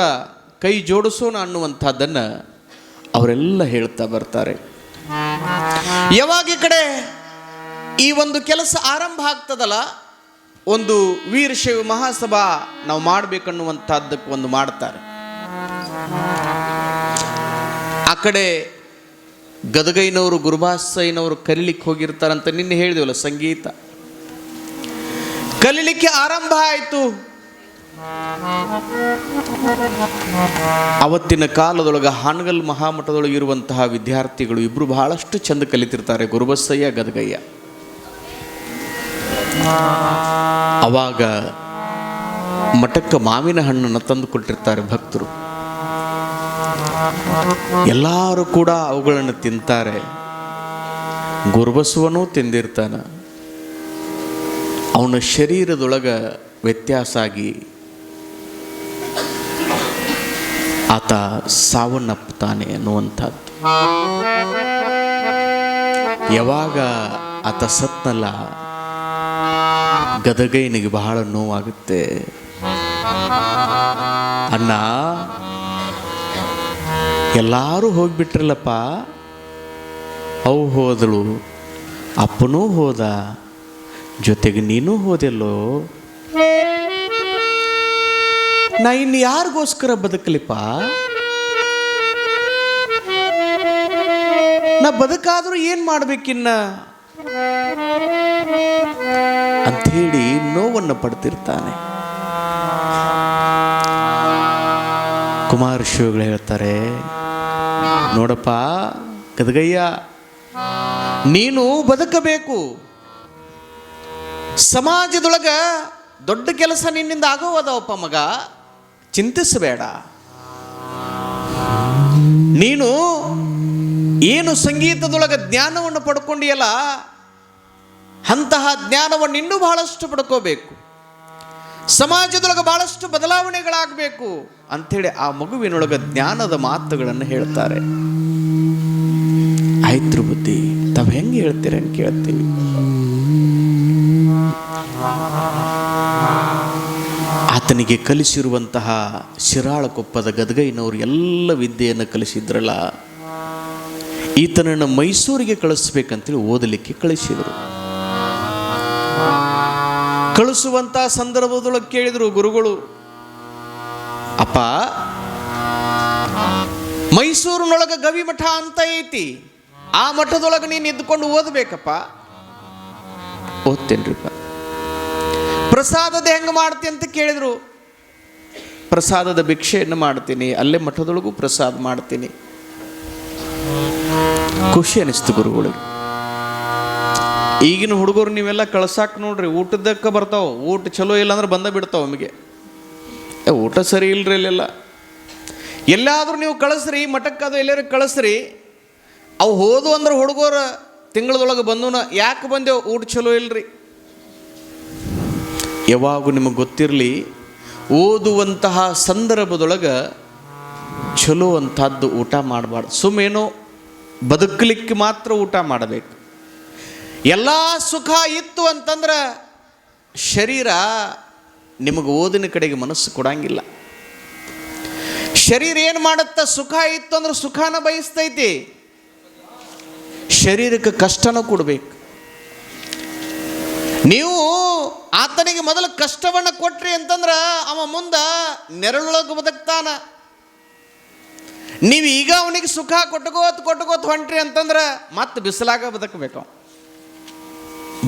ಕೈ ಜೋಡಿಸೋಣ ಅನ್ನುವಂಥದ್ದನ್ನು ಅವರೆಲ್ಲ ಹೇಳ್ತಾ ಬರ್ತಾರೆ. ಯಾವಾಗ ಈ ಕಡೆ ಈ ಒಂದು ಕೆಲಸ ಆರಂಭ ಆಗ್ತದಲ್ಲ ಒಂದು ವೀರಶೈವ ಮಹಾಸಭಾ ನಾವು ಮಾಡಬೇಕನ್ನುವಂಥದ್ದಕ್ಕೆ ಒಂದು ಮಾಡ್ತಾರೆ. ಆ ಕಡೆ ಗದಗೈನವರು ಗುರುಬಾಸಯ್ಯನವರು ಕಲಿಲಿಕ್ಕೆ ಹೋಗಿರ್ತಾರಂತ ನಿನ್ನೆ ಹೇಳಿದೆವಲ್ಲ ಸಂಗೀತ. ಕಲೀಲಿಕ್ಕೆ ಆರಂಭ ಆಯಿತು. ಅವತ್ತಿನ ಕಾಲದೊಳಗೆ ಹಾನಗಲ್ ಮಹಾಮಠದೊಳಗೆ ಇರುವಂತಹ ವಿದ್ಯಾರ್ಥಿಗಳು ಇಬ್ಬರು ಬಹಳಷ್ಟು ಚಂದ ಕಲಿತಿರ್ತಾರೆ ಗುರುಬಸಯ್ಯ, ಗದಗಯ್ಯ. ಅವಾಗ ಮಠಕ್ಕೆ ಮಾವಿನ ಹಣ್ಣನ್ನು ತಂದು ಕೊಟ್ಟಿರ್ತಾರೆ ಭಕ್ತರು. ಎಲ್ಲರೂ ಕೂಡ ಅವುಗಳನ್ನು ತಿಂತಾರೆ. ಗುರುಬಸುವನೂ ತಿಂದಿರ್ತಾನ. ಅವನ ಶರೀರದೊಳಗ ವ್ಯತ್ಯಾಸ ಆಗಿ ಆತ ಸಾವನ್ನಪ್ಪುತ್ತಾನೆ ಅನ್ನುವಂಥದ್ದು. ಯಾವಾಗ ಆತ ಸತ್ನಲ್ಲ ಗದಗೈನಿಗೆ ಬಹಳ ನೋವಾಗುತ್ತೆ. ಅಣ್ಣ, ಎಲ್ಲರೂ ಹೋಗಿಬಿಟ್ರಲ್ಲಪ್ಪ. ಅವು ಹೋದಳು ಅಪ್ಪನೂ ಹೋದ, ಜೊತೆಗೆ ನೀನು ಹೋದೆಲ್ಲೋ. ನಾ ಇನ್ನು ಯಾರಿಗೋಸ್ಕರ ಬದುಕಲಿಪ್ಪ? ನಾ ಬದುಕಾದರೂ ಏನು ಮಾಡ್ಬೇಕಿನ್ನ? ಅಂಥೇಳಿ ನೋವನ್ನು ಪಡ್ತಿರ್ತಾನೆ. ಕುಮಾರ ಶಿವಗಳು ಹೇಳ್ತಾರೆ, ನೋಡಪ್ಪ, ಗದಗಯ್ಯ, ನೀನು ಬದುಕಬೇಕು. ಸಮಾಜದೊಳಗ ದೊಡ್ಡ ಕೆಲಸ ನಿನ್ನಿಂದ ಆಗೋವದವಪ್ಪ ಮಗ, ಚಿಂತಿಸಬೇಡ. ನೀನು ಏನು ಸಂಗೀತದೊಳಗೆ ಜ್ಞಾನವನ್ನು ಪಡ್ಕೊಂಡಿಯಲ್ಲ ಅಂತಹ ಜ್ಞಾನವನ್ನು ಇನ್ನೂ ಬಹಳಷ್ಟು ಪಡ್ಕೋಬೇಕು. ಸಮಾಜದೊಳಗೆ ಬಹಳಷ್ಟು ಬದಲಾವಣೆಗಳಾಗಬೇಕು ಅಂಥೇಳಿ ಆ ಮಗುವಿನೊಳಗೆ ಜ್ಞಾನದ ಮಾತುಗಳನ್ನು ಹೇಳ್ತಾರೆ. ಆಯ್ತು ಬುದ್ಧಿ ತಾವು ಹೆಂಗೆ ಹೇಳ್ತೀರ ಅಂತ ಕೇಳ್ತೀವಿ ಆತನಿಗೆ ಕಲಿಸಿರುವಂತಹ ಶಿರಾಳಕೊಪ್ಪದ ಗದಗೈನವರು ಎಲ್ಲ ವಿದ್ಯೆಯನ್ನು ಕಲಿಸಿದ್ರಲ್ಲ, ಈತನನ್ನು ಮೈಸೂರಿಗೆ ಕಳಿಸ್ಬೇಕಂತೇಳಿ ಓದಲಿಕ್ಕೆ ಕಳಿಸಿದರು. ಕಳಿಸುವಂತ ಸಂದರ್ಭದೊಳಗೆ ಕೇಳಿದರು ಗುರುಗಳು, ಅಪ್ಪ, ಮೈಸೂರಿನೊಳಗೆ ಗವಿ ಮಠ ಅಂತ ಐತಿ. ಆ ಮಠದೊಳಗೆ ನೀನು ಇದ್ದುಕೊಂಡು ಓದಬೇಕಪ್ಪ. ಓದ್ತೇನ್ರಿಪ್ಪ. ಪ್ರಸಾದದ ಹೆಂಗೆ ಮಾಡ್ತಿ? ಅಂತ ಕೇಳಿದರು. ಪ್ರಸಾದದ ಭಿಕ್ಷೆಯನ್ನು ಮಾಡ್ತೀನಿ. ಅಲ್ಲೇ ಮಠದೊಳಗೂ ಪ್ರಸಾದ ಮಾಡ್ತೀನಿ. ಖುಷಿ ಅನಿಸ್ತು ಗುರುಗಳಿಗೆ. ಈಗಿನ ಹುಡುಗರು ನೀವೆಲ್ಲ ಕಳ್ಸಾಕ್ ನೋಡ್ರಿ ಊಟದಕ್ಕೆ ಬರ್ತಾವ ಊಟ ಚಲೋ ಇಲ್ಲ ಅಂದ್ರೆ ಬಂದ ಬಿಡ್ತಾವ ನಮಗೆ ಏ, ಊಟ ಸರಿ ಇಲ್ರಿ ಇಲ್ಲೆಲ್ಲ. ಎಲ್ಲಾದರೂ ನೀವು ಕಳಿಸ್ರಿ ಮಠಕ್ಕೆ ಅದು ಎಲ್ಲರೂ ಕಳಿಸ್ರಿ. ಅವು ಹೋದು ಅಂದ್ರೆ ಹುಡುಗರ ತಿಂಗಳದೊಳಗೆ ಬಂದು ಯಾಕೆ ಬಂದೆವು? ಊಟ ಚಲೋ ಇಲ್ರಿ. ಯಾವಾಗೂ ನಿಮಗೆ ಗೊತ್ತಿರಲಿ ಓದುವಂತಹ ಸಂದರ್ಭದೊಳಗೆ ಚಲೋ ಅಂಥದ್ದು ಊಟ ಮಾಡಬಾರ್ದು. ಸುಮ್ಮೇನೋ ಬದುಕಲಿಕ್ಕೆ ಮಾತ್ರ ಊಟ ಮಾಡಬೇಕು. ಎಲ್ಲ ಸುಖ ಇತ್ತು ಅಂತಂದ್ರೆ ಶರೀರ ನಿಮಗೆ ಓದಿನ ಕಡೆಗೆ ಮನಸ್ಸು ಕೊಡಂಗಿಲ್ಲ. ಶರೀರ ಏನು ಮಾಡುತ್ತ? ಸುಖ ಇತ್ತು ಅಂದ್ರೆ ಸುಖನ ಬಯಸ್ತೈತಿ. ಶರೀರಕ್ಕೆ ಕಷ್ಟನ ಕೊಡಬೇಕು. ನೀವು ಆತನಿಗೆ ಮೊದಲು ಕಷ್ಟವನ್ನು ಕೊಟ್ರಿ ಅಂತಂದ್ರೆ ಅವ ಮುಂದೆ ನೆರಳೊಳಗೆ ಬದುಕ್ತಾನ. ನೀವು ಈಗ ಅವನಿಗೆ ಸುಖ ಕೊಟ್ಕೋತ್ ಕೊಟ್ಕೋತ್ ಹೊಂಟ್ರಿ ಅಂತಂದ್ರೆ ಮತ್ತೆ ಬಿಸಿಲಾಗ ಬದುಕಬೇಕು.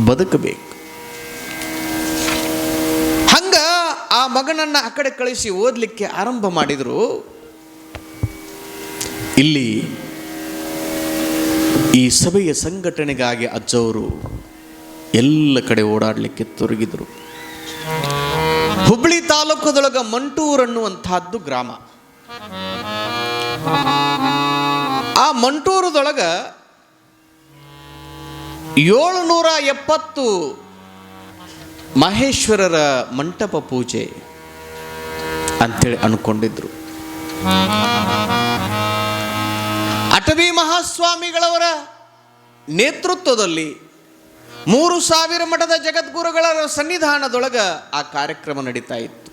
ಬದುಕಬೇಕು. ಹಂಗ ಆ ಮಗನನ್ನು ಆ ಕಡೆ ಕಳಿಸಿ ಓದಲಿಕ್ಕೆ ಆರಂಭ ಮಾಡಿದರು. ಇಲ್ಲಿ ಈ ಸಭೆಯ ಸಂಘಟನೆಗಾಗಿ ಅಜ್ಜವರು ಎಲ್ಲ ಕಡೆ ಓಡಾಡಲಿಕ್ಕೆ ತೊರಗಿದರು ಹುಬ್ಳಿ ತಾಲೂಕದೊಳಗ ಮಂಟೂರ್ ಅನ್ನುವಂತಹದ್ದು ಗ್ರಾಮ. ಆ ಮಂಟೂರದೊಳಗ ಏಳುನೂರ ಎಪ್ಪತ್ತು ಮಹೇಶ್ವರರ ಮಂಟಪ ಪೂಜೆ ಅಂತೇಳಿ ಅನ್ಕೊಂಡಿದ್ರು. ಅಟವಿ ಮಹಾಸ್ವಾಮಿಗಳವರ ನೇತೃತ್ವದಲ್ಲಿ ಮೂರು ಸಾವಿರ ಮಠದ ಜಗದ್ಗುರುಗಳ ಸನ್ನಿಧಾನದೊಳಗ ಆ ಕಾರ್ಯಕ್ರಮ ನಡೀತಾ ಇತ್ತು.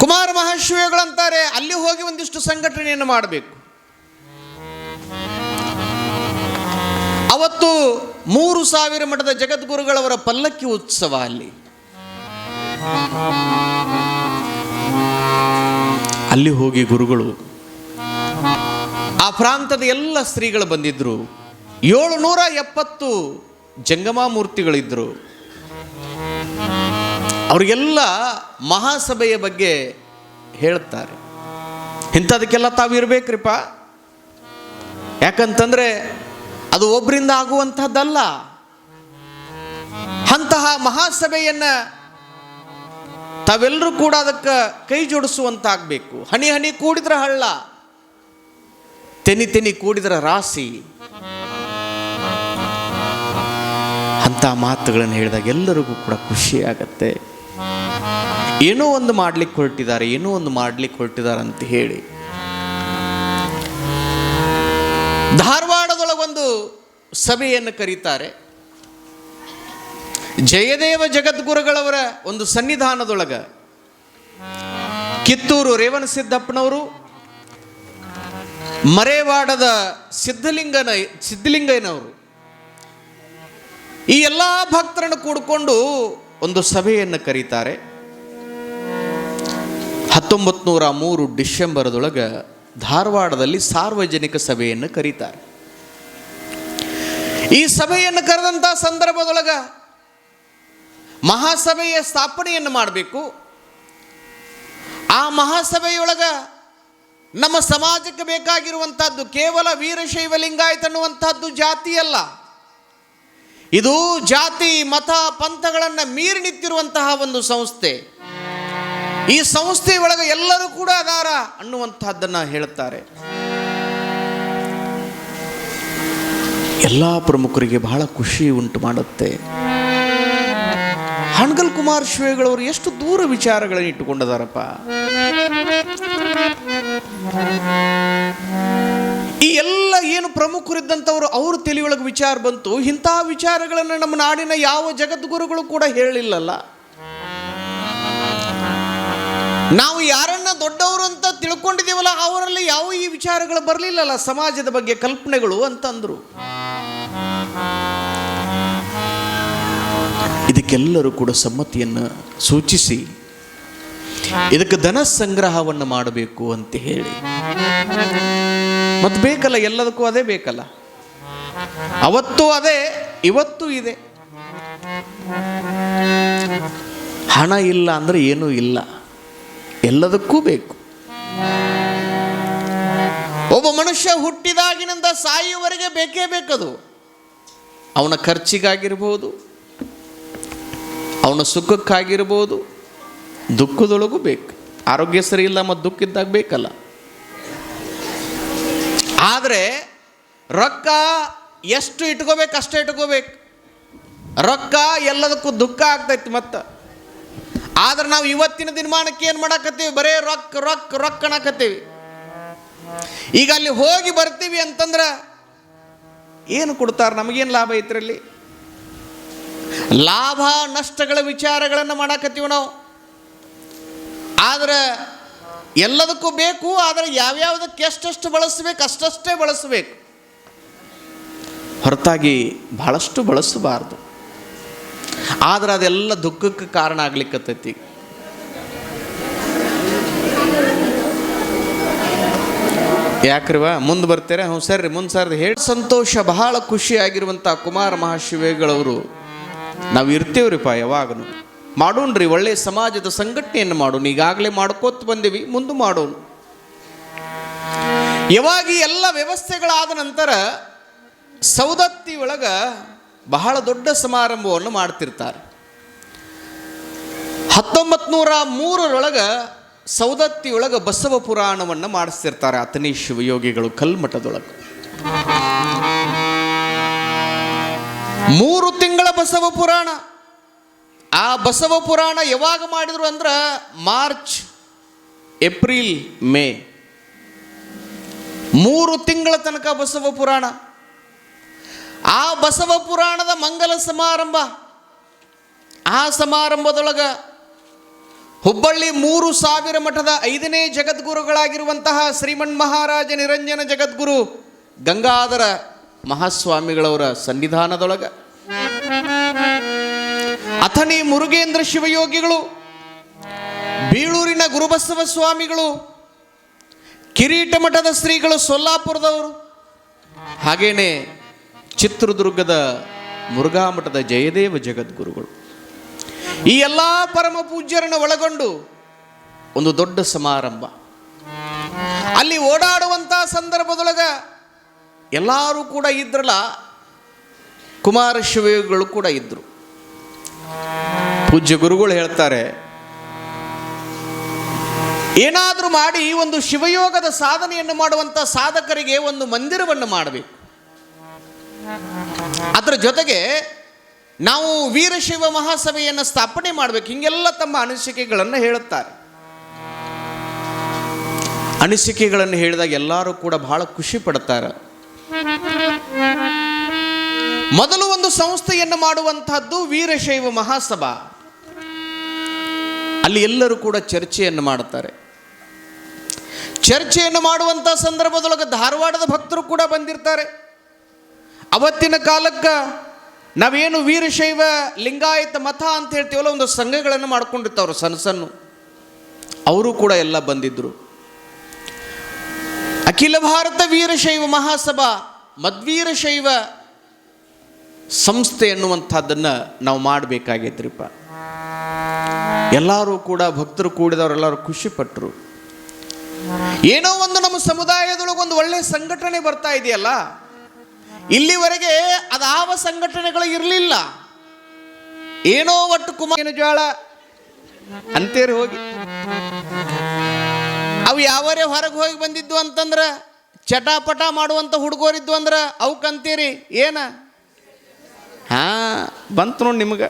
ಕುಮಾರ ಮಹಾಶಿವಗಳಂತಾರೆ ಅಲ್ಲಿ ಹೋಗಿ ಒಂದಿಷ್ಟು ಸಂಘಟನೆಯನ್ನು ಮಾಡಬೇಕು. ಅವತ್ತು ಮೂರು ಸಾವಿರ ಮಠದ ಜಗದ್ಗುರುಗಳವರ ಪಲ್ಲಕ್ಕಿ ಉತ್ಸವ ಅಲ್ಲಿ. ಅಲ್ಲಿ ಹೋಗಿ ಗುರುಗಳು ಆ ಪ್ರಾಂತದ ಎಲ್ಲ ಸ್ತ್ರೀಗಳು ಬಂದಿದ್ರು. ಏಳುನೂರ ಎಪ್ಪತ್ತು ಜಂಗಮಾಮೂರ್ತಿಗಳಿದ್ರು ಅವರಿಗೆಲ್ಲ ಮಹಾಸಭೆಯ ಬಗ್ಗೆ ಹೇಳ್ತಾರೆ. ಇಂಥದಕ್ಕೆಲ್ಲ ತಾವು ಇರ್ಬೇಕ್ರಿಪ್ಪ ಯಾಕಂತಂದ್ರೆ ಅದು ಒಬ್ಬರಿಂದ ಆಗುವಂತಹದ್ದಲ್ಲ. ಅಂತಹ ಮಹಾಸಭೆಯನ್ನ ತಾವೆಲ್ಲರೂ ಕೂಡ ಅದಕ್ಕೆ ಕೈ ಜೋಡಿಸುವಂತಾಗಬೇಕು. ಹನಿ ಹನಿ ಕೂಡಿದ್ರೆ ಹಳ್ಳ, ತೆನಿ ತೆನಿ ಕೂಡಿದ್ರೆ ರಾಸಿ ಅಂತ ಮಾತುಗಳನ್ನು ಹೇಳಿದಾಗ ಎಲ್ಲರಿಗೂ ಕೂಡ ಖುಷಿ ಆಗತ್ತೆ. ಏನೋ ಒಂದು ಮಾಡ್ಲಿಕ್ಕೆ ಹೊರಟಿದ್ದಾರೆ, ಏನೋ ಒಂದು ಮಾಡ್ಲಿಕ್ಕೆ ಹೊರಟಿದ್ದಾರೆ ಅಂತ ಹೇಳಿ. ಧಾರವಾಡದೊಳಗೊಂದು ಸಭೆಯನ್ನು ಕರೀತಾರೆ. ಜಯದೇವ ಜಗದ್ಗುರುಗಳವರ ಒಂದು ಸನ್ನಿಧಾನದೊಳಗ ಕಿತ್ತೂರು ರೇವಣ ಸಿದ್ದಪ್ಪನವರು, ಮರೇವಾಡದ ಸಿದ್ಧಲಿಂಗನ, ಸಿದ್ಧಲಿಂಗಯ್ಯನವರು ಈ ಎಲ್ಲ ಭಕ್ತರನ್ನು ಕೂಡಿಕೊಂಡು ಒಂದು ಸಭೆಯನ್ನು ಕರೀತಾರೆ. ಹತ್ತೊಂಬತ್ತು ನೂರ ಮೂರು ಡಿಸೆಂಬರ್ದೊಳಗೆ ಧಾರವಾಡದಲ್ಲಿ ಸಾರ್ವಜನಿಕ ಸಭೆಯನ್ನು ಕರೀತಾರೆ. ಈ ಸಭೆಯನ್ನು ಕರೆದಂಥ ಸಂದರ್ಭದೊಳಗ ಮಹಾಸಭೆಯ ಸ್ಥಾಪನೆಯನ್ನು ಮಾಡಬೇಕು. ಆ ಮಹಾಸಭೆಯೊಳಗ ನಮ್ಮ ಸಮಾಜಕ್ಕೆ ಬೇಕಾಗಿರುವಂಥದ್ದು ಕೇವಲ ವೀರಶೈವ ಲಿಂಗಾಯತ ಅನ್ನುವಂಥದ್ದು ಜಾತಿಯಲ್ಲ ಇದು ಜಾತಿ, ಮತ, ಪಂಥಗಳನ್ನು ಮೀರಿ ನಿಂತಿರುವಂತಹ ಒಂದು ಸಂಸ್ಥೆ. ಈ ಸಂಸ್ಥೆಯೊಳಗೆ ಎಲ್ಲರೂ ಕೂಡ ಅದಾರ ಅನ್ನುವಂಥದ್ದನ್ನು ಹೇಳುತ್ತಾರೆ ಎಲ್ಲ ಪ್ರಮುಖರಿಗೆ ಬಹಳ ಖುಷಿ ಉಂಟು ಮಾಡುತ್ತೆ. ಹಣಗಲ್ ಕುಮಾರ್ ಶ್ವೇಗಳವರು ಎಷ್ಟು ದೂರ ವಿಚಾರಗಳನ್ನು ಇಟ್ಟುಕೊಂಡಿದಾರಪ್ಪ. ಈ ಎಲ್ಲ ಏನು ಪ್ರಮುಖರಿದ್ದಂಥವ್ರು ಅವ್ರ ತಲೆಯೊಳಗೆ ವಿಚಾರ ಬಂತು ಇಂತಹ ವಿಚಾರಗಳನ್ನು ನಮ್ಮ ನಾಡಿನ ಯಾವ ಜಗದ್ಗುರುಗಳು ಕೂಡ ಹೇಳಿಲ್ಲಲ್ಲ. ನಾವು ಯಾರನ್ನ ದೊಡ್ಡವರು ಅಂತ ತಿಳ್ಕೊಂಡಿದ್ದೀವಲ್ಲ, ಅವರಲ್ಲಿ ಯಾವ ಈ ವಿಚಾರಗಳು ಬರಲಿಲ್ಲಲ್ಲ ಸಮಾಜದ ಬಗ್ಗೆ ಕಲ್ಪನೆಗಳು ಅಂತಂದ್ರು. ಇದಕ್ಕೆಲ್ಲರೂ ಕೂಡ ಸಮ್ಮತಿಯನ್ನು ಸೂಚಿಸಿ, ಇದಕ್ಕೆ ಧನ ಸಂಗ್ರಹವನ್ನು ಮಾಡಬೇಕು ಅಂತ ಹೇಳಿ. ಮತ್ತು ಬೇಕಲ್ಲ, ಎಲ್ಲದಕ್ಕೂ ಅದೇ ಬೇಕಲ್ಲ. ಅವತ್ತು ಅದೇ, ಇವತ್ತು ಇದೆ. ಹಣ ಇಲ್ಲ ಅಂದರೆ ಏನೂ ಇಲ್ಲ. ಎಲ್ಲದಕ್ಕೂ ಬೇಕು. ಒಬ್ಬ ಮನುಷ್ಯ ಹುಟ್ಟಿದಾಗಿನಿಂದ ಸಾಯುವವರೆಗೆ ಬೇಕೇ ಬೇಕದು. ಅವನ ಖರ್ಚಿಗಾಗಿರ್ಬೋದು, ಅವನ ಸುಖಕ್ಕಾಗಿರ್ಬೋದು, ದುಃಖದೊಳಗೂ ಬೇಕು. ಆರೋಗ್ಯ ಸರಿ ಇಲ್ಲ ಮತ್ತು ದುಃಖ ಇದ್ದಾಗ ಬೇಕಲ್ಲ. ಆದರೆ ರೊಕ್ಕ ಎಷ್ಟು ಇಟ್ಕೋಬೇಕು ಅಷ್ಟೇ ಇಟ್ಕೋಬೇಕು. ರೊಕ್ಕ ಎಲ್ಲದಕ್ಕೂ ದುಃಖ ಆಗ್ತೈತಿ ಮತ್ತೆ. ಆದ್ರೆ ನಾವು ಇವತ್ತಿನ ದಿನಮಾನಕ್ಕೆ ಏನು ಮಾಡಾಕತ್ತೀವಿ? ಬರೇ ರೊಕ್ಕ ರೊಕ್ಕ ರೊಕ್ಕ ಅನ್ನಕತ್ತೀವಿ. ಈಗ ಅಲ್ಲಿ ಹೋಗಿ ಬರ್ತೀವಿ ಅಂತಂದ್ರೆ ಏನು ಕೊಡ್ತಾರೆ? ನಮಗೇನು ಲಾಭ ಐತ್ರಲ್ಲಿ ಲಾಭ, ನಷ್ಟಗಳ ವಿಚಾರಗಳನ್ನು ಮಾಡಾಕತ್ತೀವಿ ನಾವು. ಆದರೆ ಎಲ್ಲದಕ್ಕೂ ಬೇಕು, ಆದರೆ ಯಾವ್ಯಾವುದಕ್ಕೆ ಎಷ್ಟೆಷ್ಟು ಬಳಸಬೇಕು, ಅಷ್ಟಷ್ಟೇ ಬಳಸಬೇಕು. ಹೊರತಾಗಿ ಬಹಳಷ್ಟು ಬಳಸಬಾರ್ದು. ಆದ್ರೆ ಅದೆಲ್ಲ ದುಃಖಕ್ಕೆ ಕಾರಣ ಆಗ್ಲಿಕ್ಕತ್ತೈತಿ. ಯಾಕ್ರಿವ? ಮುಂದೆ ಬರ್ತೀರಾ? ಹ್ಞೂ ಸರಿ ಮುಂದೆ ಸರ್ ಹೇಳಿ. ಸಂತೋಷ ಬಹಳ ಖುಷಿಯಾಗಿರುವಂಥ ಕುಮಾರ ಮಹಾಶಿವೇಗಳವರು. ನಾವು ಇರ್ತೀವ್ರಿಪ್ಪ ಯಾವಾಗನು. ಮಾಡೋಣ್ರಿ ಒಳ್ಳೆಯ ಸಮಾಜದ ಸಂಘಟನೆಯನ್ನು ಮಾಡೋಣ. ಈಗಾಗಲೇ ಮಾಡ್ಕೋತ ಬಂದೀವಿ, ಮುಂದೆ ಮಾಡೋಣ. ಯಾವಾಗಿ ಎಲ್ಲ ವ್ಯವಸ್ಥೆಗಳಾದ ನಂತರ ಸೌದತ್ತಿ ಒಳಗ ಬಹಳ ದೊಡ್ಡ ಸಮಾರಂಭವನ್ನು ಮಾಡ್ತಿರ್ತಾರೆ. ಹತ್ತೊಂಬತ್ತು ನೂರ ಮೂರರೊಳಗೆ ಸೌದತ್ತಿಯೊಳಗೆ ಬಸವ ಪುರಾಣವನ್ನು ಮಾಡಿಸ್ತಿರ್ತಾರೆ ಅತನಿ ಶಿವಯೋಗಿಗಳು ಕಲ್ಮಠದೊಳಗೆ. ಮೂರು ತಿಂಗಳ ಬಸವ ಪುರಾಣ. ಆ ಬಸವ ಪುರಾಣ ಯಾವಾಗ ಮಾಡಿದ್ರು ಅಂದ್ರೆ ಮಾರ್ಚ್, ಏಪ್ರಿಲ್, ಮೇ. ಮೂರು ತಿಂಗಳ ತನಕ ಬಸವ ಪುರಾಣ. ಆ ಬಸವ ಪುರಾಣದ ಮಂಗಲ ಸಮಾರಂಭ. ಆ ಸಮಾರಂಭದೊಳಗ ಹುಬ್ಬಳ್ಳಿ ಮೂರು ಸಾವಿರ ಮಠದ ಐದನೇ ಜಗದ್ಗುರುಗಳಾಗಿರುವಂತಹ ಶ್ರೀಮನ್ ಮಹಾರಾಜ ನಿರಂಜನ ಜಗದ್ಗುರು ಗಂಗಾಧರ ಮಹಾಸ್ವಾಮಿಗಳವರ ಸನ್ನಿಧಾನದೊಳಗ. ಅಥಣಿ ಮುರುಗೇಂದ್ರ ಶಿವಯೋಗಿಗಳು, ಬೀಳೂರಿನ ಗುರುಬಸವ ಸ್ವಾಮಿಗಳು, ಕಿರೀಟ ಮಠದ ಶ್ರೀಗಳು ಸೊಲ್ಲಾಪುರದವರು. ಹಾಗೇನೆ ಚಿತ್ರದುರ್ಗದ ಮುರುಘಾ ಮಠದ ಜಯದೇವ ಜಗದ್ಗುರುಗಳು. ಈ ಎಲ್ಲ ಪರಮ ಪೂಜ್ಯರನ್ನು ಒಳಗೊಂಡು ಒಂದು ದೊಡ್ಡ ಸಮಾರಂಭ. ಅಲ್ಲಿ ಓಡಾಡುವಂಥ ಸಂದರ್ಭದೊಳಗ ಎಲ್ಲರೂ ಕೂಡ ಇದ್ರಲ್ಲ ಕುಮಾರ ಶಿವಗಳು ಕೂಡ ಇದ್ರು. ಪೂಜ್ಯ ಗುರುಗಳು ಹೇಳ್ತಾರೆ, ಏನಾದರೂ ಮಾಡಿ ಒಂದು ಶಿವಯೋಗದ ಸಾಧನೆಯನ್ನು ಮಾಡುವಂಥ ಸಾಧಕರಿಗೆ ಒಂದು ಮಂದಿರವನ್ನು ಮಾಡಬೇಕು. ಅದರ ಜೊತೆಗೆ ನಾವು ವೀರಶೈವ ಮಹಾಸಭೆಯನ್ನು ಸ್ಥಾಪನೆ ಮಾಡಬೇಕು. ಹಿಂಗೆಲ್ಲ ತಮ್ಮ ಅನಿಸಿಕೆಗಳನ್ನು ಹೇಳುತ್ತಾರೆ. ಅನಿಸಿಕೆಗಳನ್ನು ಹೇಳಿದಾಗ ಎಲ್ಲರೂ ಕೂಡ ಬಹಳ ಖುಷಿ ಪಡ್ತಾರೆ. ಮೊದಲು ಒಂದು ಸಂಸ್ಥೆಯನ್ನು ಮಾಡುವಂತಹದ್ದು ವೀರಶೈವ ಮಹಾಸಭಾ. ಅಲ್ಲಿ ಎಲ್ಲರೂ ಕೂಡ ಚರ್ಚೆಯನ್ನು ಮಾಡುತ್ತಾರೆ. ಚರ್ಚೆಯನ್ನು ಮಾಡುವಂಥ ಸಂದರ್ಭದೊಳಗೆ ಧಾರವಾಡದ ಭಕ್ತರು ಕೂಡ ಬಂದಿರ್ತಾರೆ. ಅವತ್ತಿನ ಕಾಲಕ್ಕೆ ನಾವೇನು ವೀರಶೈವ ಲಿಂಗಾಯತ ಮತ ಅಂತ ಹೇಳ್ತೀವಲ್ಲ, ಒಂದು ಸಂಘಗಳನ್ನು ಮಾಡ್ಕೊಂಡಿರ್ತಾವ್ರು ಸಣ್ಣ ಸಣ್ಣ. ಅವರು ಕೂಡ ಎಲ್ಲ ಬಂದಿದ್ದರು ಅಖಿಲ ಭಾರತ ವೀರಶೈವ ಮಹಾಸಭಾ ಮದ್ವೀರಶೈವ ಸಂಸ್ಥೆ ಎನ್ನುವಂಥದ್ದನ್ನು ನಾವು ಮಾಡಬೇಕಾಗೈತ್ರಿಪ್ಪ. ಎಲ್ಲರೂ ಕೂಡ ಭಕ್ತರು ಕೂಡಿದವರೆಲ್ಲರೂ ಖುಷಿಪಟ್ಟರು ಏನೋ ಒಂದು ನಮ್ಮ ಸಮುದಾಯದೊಳಗೆ ಒಂದು ಒಳ್ಳೆಯ ಸಂಘಟನೆ ಬರ್ತಾ ಇದೆಯಲ್ಲ ಇಲ್ಲಿವರೆಗೆ ಅದಾವ ಸಂಘಟನೆಗಳು ಇರಲಿಲ್ಲ. ಏನೋ ಒಟ್ಟು ಕುಮಾರ ಜ್ವಾಳ? ಅಂತೇರಿ ಹೋಗಿ. ಅವು ಯಾವರೇ ಹೊರಗೆ ಹೋಗಿ ಬಂದಿದ್ದು ಅಂತಂದ್ರೆ ಚಟಾಪಟ ಮಾಡುವಂಥ ಹುಡುಗರಿದ್ದು ಅಂದ್ರೆ ಅವಕ್ಕಂತೀರಿ ಏನ? ಹಾ ಬಂತು ನೋಡಿ ನಿಮಗೆ.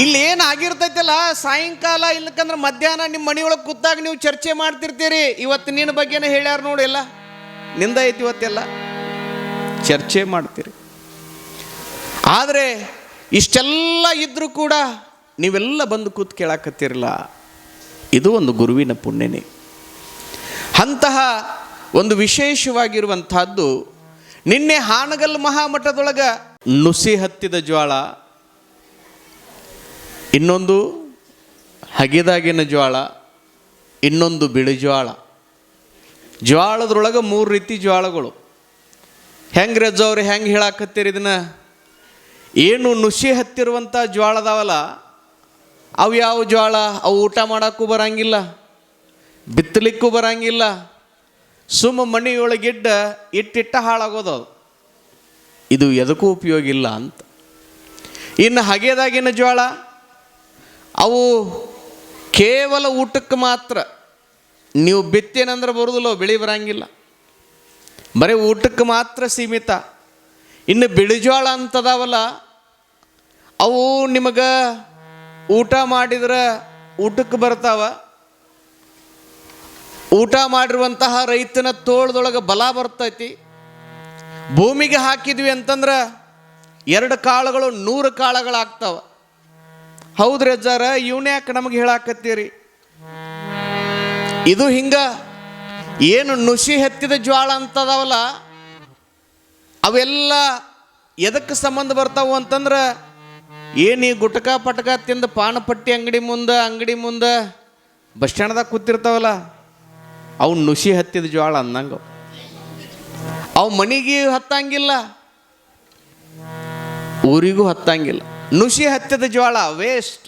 ಇಲ್ಲಿ ಏನು ಆಗಿರ್ತೈತಲ್ಲ ಸಾಯಂಕಾಲ ಇಲ್ಲಕಂದ್ರೆ ಮಧ್ಯಾಹ್ನ ನಿಮ್ಮ ಮನೆಯೊಳಗೆ ಕೂತಾಗ ನೀವು ಚರ್ಚೆ ಮಾಡ್ತಿರ್ತೀರಿ. ಇವತ್ತು ನಿನ್ನ ಬಗ್ಗೆನೇ ಹೇಳ್ಯಾರ ನೋಡಿ ಎಲ್ಲ. ನಿಂದ ಐತಿ ಇವತ್ತೆಲ್ಲ. ಚರ್ಚೆ ಮಾಡ್ತೀರಿ. ಆದರೆ ಇಷ್ಟೆಲ್ಲ ಇದ್ದರೂ ಕೂಡ ನೀವೆಲ್ಲ ಬಂದು ಕೂತ್ ಕೇಳಾಕತ್ತಿರಲ್ಲ, ಇದು ಒಂದು ಗುರುವಿನ ಪುಣ್ಯನೇ. ಅಂತಹ ಒಂದು ವಿಶೇಷವಾಗಿರುವಂತಹದ್ದು ನಿನ್ನೆ ಹಾನಗಲ್ ಮಹಾಮಠದೊಳಗೆ ನುಸಿ ಹತ್ತಿದ ಜ್ವಾಳ, ಇನ್ನೊಂದು ಹಗೆದಾಗಿನ ಜ್ವಾಳ, ಇನ್ನೊಂದು ಬಿಳಿ ಜ್ವಾಳ. ಜ್ವಾಳದ್ರೊಳಗೆ ಮೂರು ರೀತಿ ಜ್ವಾಳಗಳು. ಹೆಂಗೆ ರಜ್ಜವ್ರು ಹೆಂಗೆ ಹೇಳಾಕತ್ತೀರಿ ಇದನ್ನ? ಏನು ನುಸಿ ಹತ್ತಿರುವಂಥ ಜ್ವಾಳ ಅದಾವಲ್ಲ, ಅವು ಯಾವ ಜ್ವಾಳ? ಅವು ಊಟ ಮಾಡೋಕ್ಕೂ ಬರಂಗಿಲ್ಲ, ಬಿತ್ತಲಿಕ್ಕೂ ಬರಂಗಿಲ್ಲ, ಸುಮ್ಮ ಮನೆಯೊಳಗಿಡ್ಡ ಇಟ್ಟಿಟ್ಟ ಹಾಳಾಗೋದು ಅದು. ಇದು ಎದಕ್ಕೂ ಉಪಯೋಗ ಇಲ್ಲ ಅಂತ. ಇನ್ನು ಹಗೆದಾಗಿನ ಜ್ವಾಳ, ಅವು ಕೇವಲ ಊಟಕ್ಕೆ ಮಾತ್ರ. ನೀವು ಬಿತ್ತೇನಂದ್ರೆ ಬರೋದಿಲ್ಲ, ಬೆಳೆ ಬರಂಗಿಲ್ಲ. ಬರೀ ಊಟಕ್ಕೆ ಮಾತ್ರ ಸೀಮಿತ. ಇನ್ನು ಬಿಳಿ ಜ್ವಾಳ ಅಂತದಾವಲ್ಲ, ಅವು ನಿಮಗೆ ಊಟ ಮಾಡಿದ್ರೆ ಊಟಕ್ಕೆ ಬರ್ತಾವ. ಊಟ ಮಾಡಿರುವಂತಹ ರೈತನ ತೋಳದೊಳಗೆ ಬಲ ಬರ್ತೈತಿ. ಭೂಮಿಗೆ ಹಾಕಿದ್ವಿ ಅಂತಂದ್ರೆ ಎರಡು ಕಾಳುಗಳು ನೂರು ಕಾಳುಗಳಾಗ್ತಾವ. ಹೌದ್ರಿ ಅಜ್ಜಾರ ಇವನೇ ಯಾಕೆ ನಮಗೆ ಹೇಳಾಕತ್ತೀರಿ? ಇದು ಹಿಂಗ ಏನು ನುಸಿ ಹತ್ತಿದ ಜ್ವಾಳ ಅಂತದವಲ್ಲ, ಅವೆಲ್ಲ ಎದಕ್ಕೆ ಸಂಬಂಧ ಬರ್ತಾವು ಅಂತಂದ್ರೆ, ಏನು ಈ ಗುಟಕ ಪಟಕ ತಿಂದು ಪಾನಪಟ್ಟಿ ಅಂಗಡಿ ಮುಂದೆ ಅಂಗಡಿ ಮುಂದೆ ಬಸ್ ಸ್ಟ್ಯಾಂಡ್ದಾಗ ಕೂತಿರ್ತಾವಲ್ಲ, ಅವು ನುಸಿ ಹತ್ತಿದ ಜ್ವಾಳ ಅಂದಂಗ. ಅವು ಮನೆಗೆ ಹತ್ತಂಗಿಲ್ಲ, ಊರಿಗೂ ಹತ್ತಂಗಿಲ್ಲ. ನುಸಿ ಹತ್ತಿದ ಜ್ವಾಳ ವೇಸ್ಟ್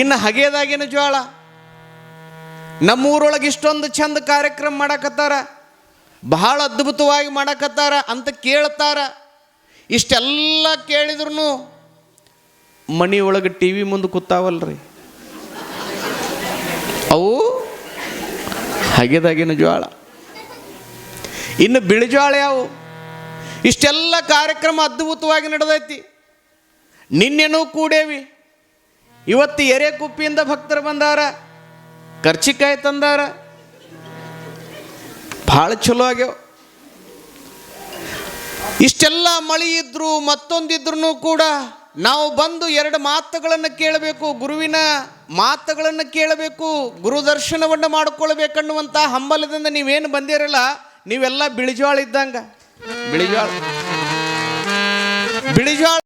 ಇನ್ನು ಹಗೆದಾಗಿನ ಜ್ವಾಳ. ನಮ್ಮೂರೊಳಗೆ ಇಷ್ಟೊಂದು ಚಂದ ಕಾರ್ಯಕ್ರಮ ಮಾಡಕತ್ತಾರ, ಬಹಳ ಅದ್ಭುತವಾಗಿ ಮಾಡಕತ್ತಾರ ಅಂತ ಕೇಳ್ತಾರ. ಇಷ್ಟೆಲ್ಲ ಕೇಳಿದ್ರು ಮನೆಯೊಳಗೆ ಟಿ ವಿ ಮುಂದೆ ಕೂತಾವಲ್ರಿ. ಅವು ಹಗೆದಾಗಿನ ಜ್ವಾಳ. ಇನ್ನು ಬಿಳಿ ಜ್ವಾಳ ಯಾವು? ಇಷ್ಟೆಲ್ಲ ಕಾರ್ಯಕ್ರಮ ಅದ್ಭುತವಾಗಿ ನಡೆದೈತಿ. ನಿನ್ನೆನೂ ಕೂಡೇವಿ. ಇವತ್ತು ಎರೆಕುಪ್ಪಿಯಿಂದ ಭಕ್ತರು ಬಂದಾರ. ಕರ್ಚಿಕಾಯಿ ತಂದಾರ. ಭಾಳ ಚಲೋ ಆಗ್ಯಾವ. ಇಷ್ಟೆಲ್ಲ ಮಳಿ ಇದ್ರು ಮತ್ತೊಂದಿದ್ರು ಕೂಡ ನಾವು ಬಂದು ಎರಡು ಮಾತುಗಳನ್ನು ಕೇಳಬೇಕು, ಗುರುವಿನ ಮಾತುಗಳನ್ನು ಕೇಳಬೇಕು, ಗುರು ದರ್ಶನವನ್ನು ಮಾಡಿಕೊಳ್ಬೇಕನ್ನುವಂಥ ಹಂಬಲದಿಂದ ನೀವೇನು ಬಂದಿರಲ್ಲ, ನೀವೆಲ್ಲ ಬಿಳಿಜಾಳ ಇದ್ದಂಗ. ಬಿಳಿಜಾಳ. ಬಿಳಿಜ್ವಾಳ